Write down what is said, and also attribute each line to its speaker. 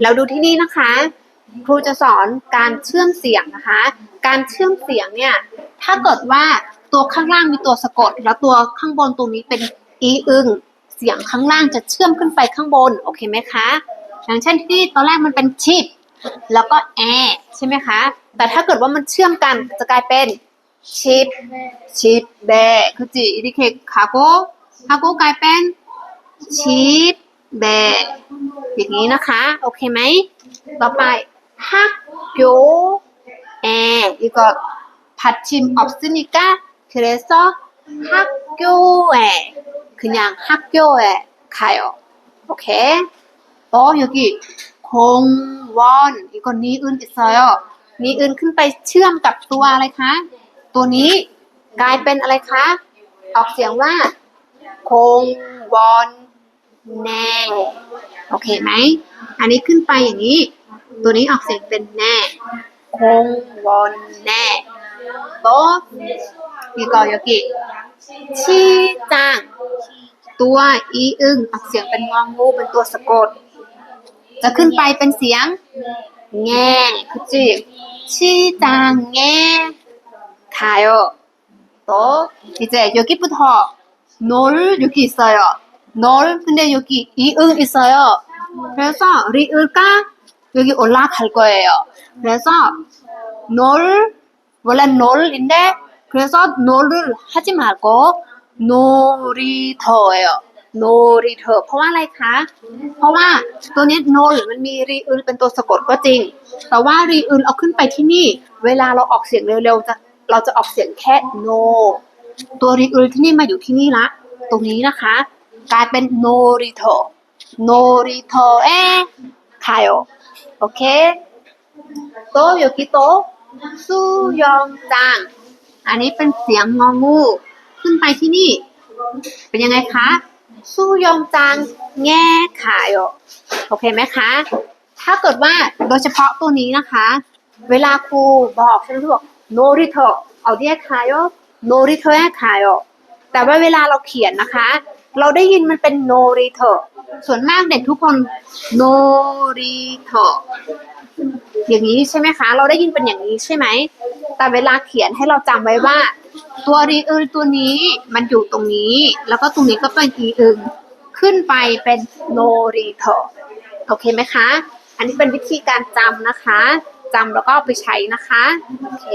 Speaker 1: แล้วดูที่นี่นะคะ ครูจะสอนการเชื่อมเสียงนะคะ การเชื่อมเสียงเนี่ย ถ้าเกิดว่าตัวข้างล่างมีตัวสะกด แล้วตัวข้างบนตรงนี้เป็นอีอึงเสียงข้างล่างจะเชื่อมขึ้นไปข้างบน โอเคไหมคะ อย่างเช่นที่ตอนแรกมันเป็นชิปแล้วก็แอใช่ไหมคะ แต่ถ้าเกิดว่ามันเชื่อมกันจะกลายเป็นชิปชิปแบคือจีอิริเคคาโกคาโกกลายเป็นชิปแบ อย่างนี้นะคะ โอเคไหม ต่อไปฮักโยแออีก받침없으니까그래서학교에그냥학교에가요โอเค또 여기 공원 이거 니은 있어요 니은ขึ้นไปเชื่อมกับตัวอะไรคะ ตัวนี้กลายเป็นอะไรคะ ออกเสียงว่าคงวอนแน่ โอเคไหม อันนี้ขึ้นไปอย่างนี้ ตัวนี้ออกเสียงเป็นแน่ คงวอนแน่โตะอีกอยกิชีจัง ตัวอีอึงออกเสียงเป็นงองูเป็นตัวสะกด จะขึ้นไปเป็นเสียง แง่คือจีชีจังแง่ 가요. 또 이제 여기부터 널 여기 있어요. 널 근데 여기 이응 있어요. 그래서 리을가 여기 올라갈 거예요. 그래서 널 원래 널인데 그래서 널을 하지 말고 놀이터예요. 놀이터 เพราะว่าอะไรคะ เพราะว่าตัวเนี้นลมันมีรีอึลเป็นตัวสะกดก็จริง แต่ว่ารีอึลเอาขึ้นไปที่นี่ เวลาเราออกเสียงเร็วๆจะเราจะออกเสียงแค่ no ตัวรีอึลที่นี่มาอยู่ที่นี่ละ ตรงนี้นะคะ กลายเป็น norito norito 에 가요 โอ เคโตโยกิโตสุยองจังอันนี้เป็นเสียงงองู ขึ้นไปที่นี่ เป็นยังไงคะสู้ยองจังแง่ขายโอโอเคไหมคะ ถ้าเกิดว่าโดยเฉพาะตัวนี้นะคะ เวลาครูบอกใช่ไหมครูบอกโนริโตเอาเดียขายโอโนริโตแงขายอแต่ว่าเวลาเราเขียนนะคะ เราได้ยินมันเป็นโนริโตส่วนมากเด็กทุกคนโนริโตอย่างนี้ใช่ไหมคะ เราได้ยินเป็นอย่างนี้ใช่ไหม แต่เวลาเขียนให้เราจำไว้ว่า ตัวรีอึลตัวนี้มันอยู่ตรงนี้ แล้วก็ตรงนี้ก็เป็นอีอึงขึ้นไปเป็นโนรีโทโอเคไหมคะ อันนี้เป็นวิธีการจำนะคะจำแล้วก็ไปใช้นะคะ โอเค